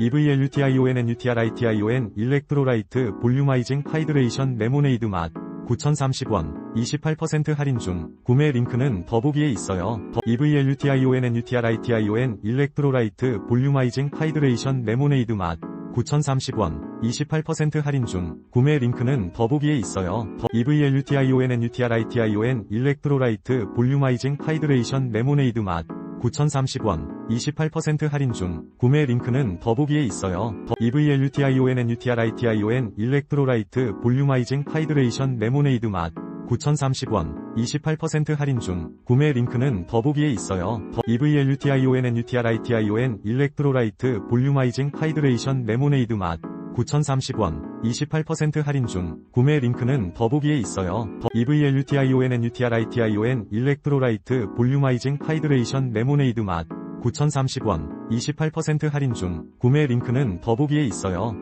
EVLUTION NUTRITION 일렉트로라이트 볼유마이징 하이드레이션 레모네이드 맛 9,030원 28% 할인 중 구매 링크는 더보기에 있어요. EVLUTION NUTRITION 일렉트로라이트 볼유마이징 하이드레이션 레모네이드 맛 9,030원 28% 할인 중 구매 링크는 더보기에 있어요. EVLUTION NUTRITION 일렉트로라이트 볼유마이징 하이드레이션 레모네이드 맛 9,030원 28% 할인 중 구매 링크는 더보기에 있어요. EVLUTION NUTRITION 일렉트로라이트 볼유마이징 하이드레이션 레모네이드 맛 9,030원 28% 할인 중 구매 링크는 더보기에 있어요. EVLUTION NUTRITION 일렉트로라이트 볼유마이징 하이드레이션 레모네이드 맛 9,030원 28% 할인 중 구매 링크는 더보기에 있어요. EVLUTION NUTRITION 일렉트로라이트 볼유마이징 하이드레이션 레모네이드 맛 9,030원 28% 할인 중 구매 링크는 더보기에 있어요.